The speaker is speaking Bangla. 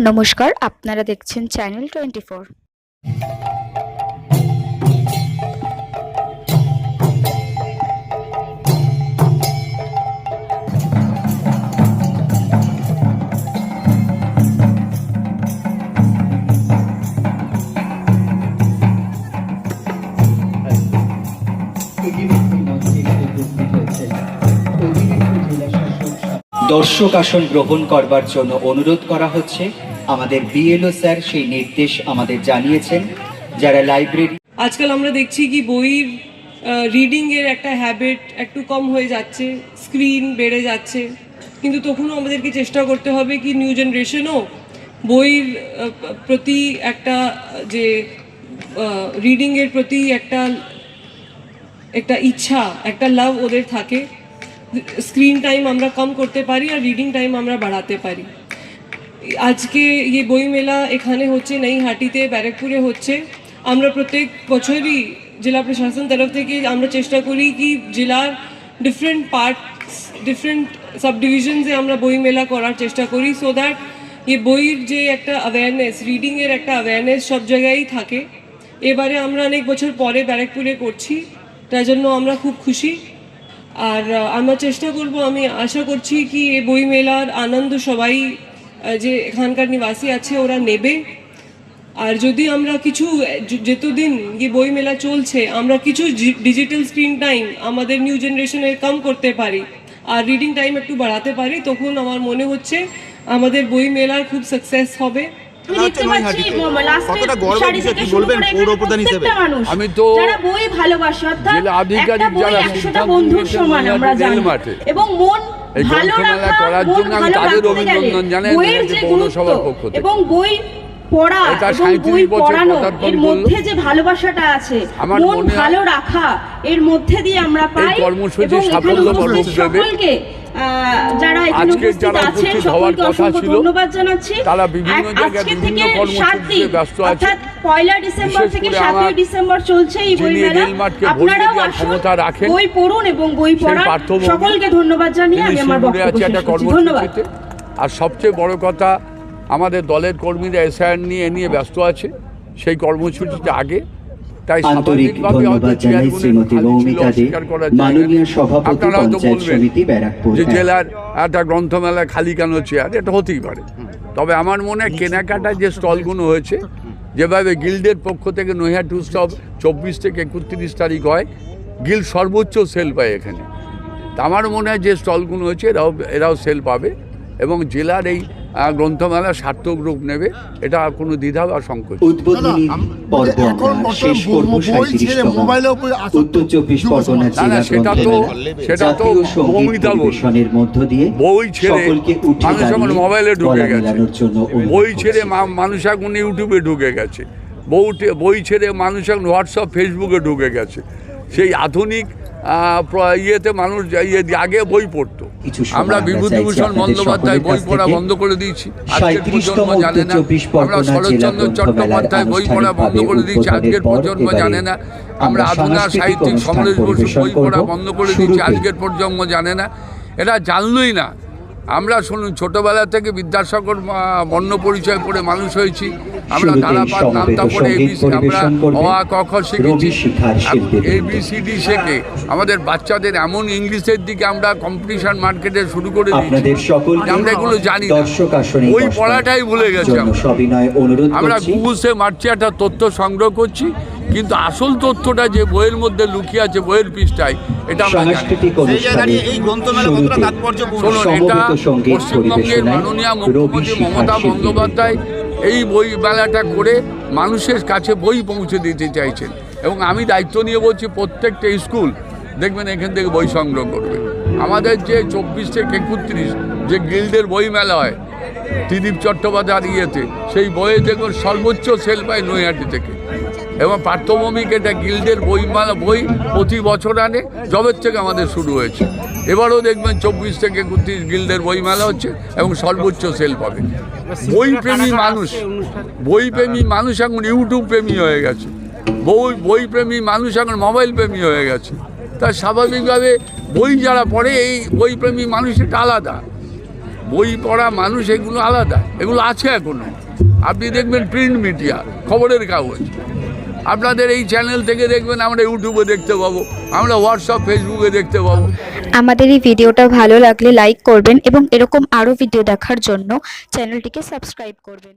নমস্কার আপনারা দেখছেন চ্যানেল টোয়েন্টি দর্শক আসন গ্রহণ করবার জন্য অনুরোধ করা হচ্ছে। আমাদের বিএলও স্যার সেই নির্দেশ আমাদের জানিয়েছেন। যারা লাইব্রেরি আজকাল আমরা দেখছি কি বইয়ের রিডিং এর একটা হ্যাবিট একটু কম হয়ে যাচ্ছে স্ক্রিন বেড়ে যাচ্ছে। কিন্তু তখনও আমাদেরকে চেষ্টা করতে হবে কি নিউ জেনারেশনও বইয়ের প্রতি একটা, যে রিডিং এর প্রতি একটা একটা ইচ্ছা, একটা লাভ ওদের থাকে। স্ক্রিন টাইম আমরা কম করতে পারি আর রিডিং টাইম আমরা বাড়াতে পারি। আজকে ये বই মেলা এখানে হচ্ছে নৈহাটিতে, ব্যারাকপুরে হচ্ছে। আমরা প্রত্যেক বছরই জেলা প্রশাসন তরফ থেকে আমরা চেষ্টা করি কি জেলার ডিফারেন্ট পার্টস ডিফারেন্ট সাব ডিভিশনসে আমরা বই মেলা করার চেষ্টা করি সো দ্যাট এই বইয়ের যে একটা অ্যাওয়ারনেস রিডিংয়ের একটা অ্যাওয়ারনেস সব জায়গায়ই থাকে। এবারে আমরা অনেক বছর পরে ব্যারাকপুরে করছি তার জন্য আমরা খুব খুশি। আর আমরা চেষ্টা করব, আমি আশা করছি কি এই বই মেলার আনন্দ সবাই যে এখানকার নিবাসী আছে ওরা নেবে। আর যদি আমরা কিছু যতদিন বই মেলা চলছে, আমরা কিছু ডিজিটাল স্ক্রিন টাইম আমাদের নিউ জেনারেশনের কম করতে পারি, আর রিডিং টাইম একটু বাড়াতে পারি, তখন আমার মনে হচ্ছে আমাদের বই মেলার খুব সাকসেস হবে। আমি দেখতে পাচ্ছি কতটা গর্ব বিষয় কি বলবেন পৌর প্রধান হিসেবে? আমি তো যারা বই ভালোবাসে অর্থাৎ একটা বই যারা একশোটা সিদ্ধান্ত বন্ধুর সমান আমরা জানি এবং মন ভালো রাখা করার জন্য আমি তাদের অভিনন্দন জানাই বইয়ের নৈহাটি যে গুরুত্ব পৌরসভার পক্ষ থেকে। এবং বই পড়া এবং বই পড়ানো এর মধ্যে যে ভালোবাসাটা আছে আমার মন ভালো রাখা এর মধ্যে দিয়ে আমরা পাই কর্মসূচির এবং। সকলকে যারা এখানে উপস্থিত আছেন সকলকে অসংখ্য ধন্যবাদ জানাচ্ছি। তারা বিভিন্ন জায়গায় আজকে বিভিন্ন থেকে সাত দিন অর্থাৎ পয়লা ডিসেম্বর থেকে সাতই ডিসেম্বর চলছে এই বই মেলা আপনারাও আসুন ক্ষমতা রাখেন, বই পড়ুন এবং বই পড়ান সকলকে ধন্যবাদ জানিয়ে আমি আমার বক্তব্য আছে শেষ একটা করছি ধন্যবাদ। আর সবচেয়ে বড় কথা আমাদের দলের কর্মীরা এসআইআর নিয়ে এ নিয়ে ব্যস্ত আছে সেই কর্মসূচিটা আগে আন্তরিক ধন্যবাদ হয়তো জানাই শ্রীমতী মৌমিতা দে অস্বীকার করা যায় মাননীয় সভাপতি আপনারা হয়তো পঞ্চায়েত বলবেন সমিতি ব্যারাকপুর যে জেলার একটা গ্রন্থমেলা খালি কেন চেয়ার এটা হতেই পারে। তবে আমার মনে হয় কেনাকাটা যে স্টলগুলো হয়েছে যেভাবে গিল্ডের পক্ষ থেকে নৈহাটি উৎসব চব্বিশ থেকে একত্রিশ তারিখ হয় গিল্ড সর্বোচ্চ সেল পায় এখানে। তা আমার মনে হয় যে স্টলগুলো হয়েছে এরাও এরাও সেল পাবে এবং জেলার এই গ্রন্থমেলা সার্থক রূপ নেবে এটা আর কোনো দ্বিধা বা সংকোচ। উদ্বোধনী পর্ব শেষ করব উত্তর চব্বিশ পরগনা জেলা সেটা তো- সেটা তো মৌমিতা বলল। মধ্য দিয়ে বই ছেড়ে মানুষ এখন মোবাইলে ঢুকে গেছে। বই ছেড়ে মা- মানুষ এখন ইউটিউবে ঢুকে গেছে বউ টে- বই ছেড়ে মানুষ এখন হোয়াটসঅ্যাপ ফেসবুকে ঢুকে গেছে সেই আধুনিক আহ, ইয়েতে মানুষ ইয়ে দিয়ে আগে বই পড়তো আমরা বিভূতিভূষণ বন্দ্যোপাধ্যায় বই পড়া বন্ধ করে দিয়েছি। আজকের প্রজন্ম জানে না। আমরা শরৎচন্দ্র চট্টোপাধ্যায় বই পড়া বন্ধ করে দিয়েছি। আজকের প্রজন্ম জানে না। আমরা আধুনা সাহিত্যিক সমরেশ বসু বই পড়া বন্ধ করে দিয়েছি। আজকের প্রজন্ম জানে না। এটা জানলই না। আমরা শুনুন ছোটবেলা থেকে বিদ্যাসাগর বর্ণ পরিচয় পড়ে মানুষ হয়েছি। আমরা ধারাপাত নামতা পড়ে এবিসি আমরা অ আ ক খ শিখেছি। এবিসিডি শেখে। আমাদের বাচ্চাদের এমন ইংলিশের দিকে আমরা কম্পিটিশন মার্কেটে শুরু করে দিয়েছি। আমরা এগুলো জানি ওই পড়াটাই ভুলে গেছি আমরা। আমরা মারছি একটা তথ্য সংগ্রহ করছি। কিন্তু আসল তথ্যটা যে বইয়ের মধ্যে লুকিয়ে আছে বইয়ের পৃষ্ঠায় এটা শুনুন এটা পশ্চিমবঙ্গের মাননীয় মুখ্যমন্ত্রী মমতা বন্দ্যোপাধ্যায় এই বই মেলাটা করে মানুষের কাছে বই পৌঁছে দিতে চাইছেন। এবং আমি দায়িত্ব নিয়ে বলছি প্রত্যেকটা স্কুল দেখবেন এখান থেকে বই সংগ্রহ করবে। আমাদের যে চব্বিশ থেকে একত্রিশ যে গিল্ডের বই মেলা হয় ত্রিদীপ চট্টোপাধ্যায় ইয়েতে সেই বইয়ে দেখবেন সর্বোচ্চ সেল পায় নৈহাটি থেকে। এবং পার্থভৌমিক এটা গিল্ডের বইমেলা বই প্রতি বছর আনে জবের থেকে আমাদের শুরু হয়েছে। এবারও দেখবেন চব্বিশ থেকে একত্রিশ গিল্ডের বই মেলা হচ্ছে এবং সর্বোচ্চ সেল পাবে। বই প্রেমী মানুষ বই প্রেমী মানুষ এখন ইউটিউব প্রেমী হয়ে গেছে। বই বই প্রেমী মানুষ এখন মোবাইল প্রেমী হয়ে গেছে। তা স্বাভাবিকভাবে বই যারা পড়ে, এই বই প্রেমী মানুষ এটা আলাদা। বই পড়া মানুষ, এগুলো আলাদা। এগুলো আছে এখনও। আপনি দেখবেন প্রিন্ট মিডিয়া খবরের কাগজ। আপনাদের এই চ্যানেল থেকে দেখবেন আমরা ইউটিউবে দেখতে পাবো, আমরা হোয়াটসঅ্যাপ ফেসবুকে দেখতে পাবো। আমাদের এই ভিডিওটা ভালো লাগলে লাইক করবেন এবং এরকম আরও ভিডিও দেখার জন্য চ্যানেলটিকে সাবস্ক্রাইব করবেন।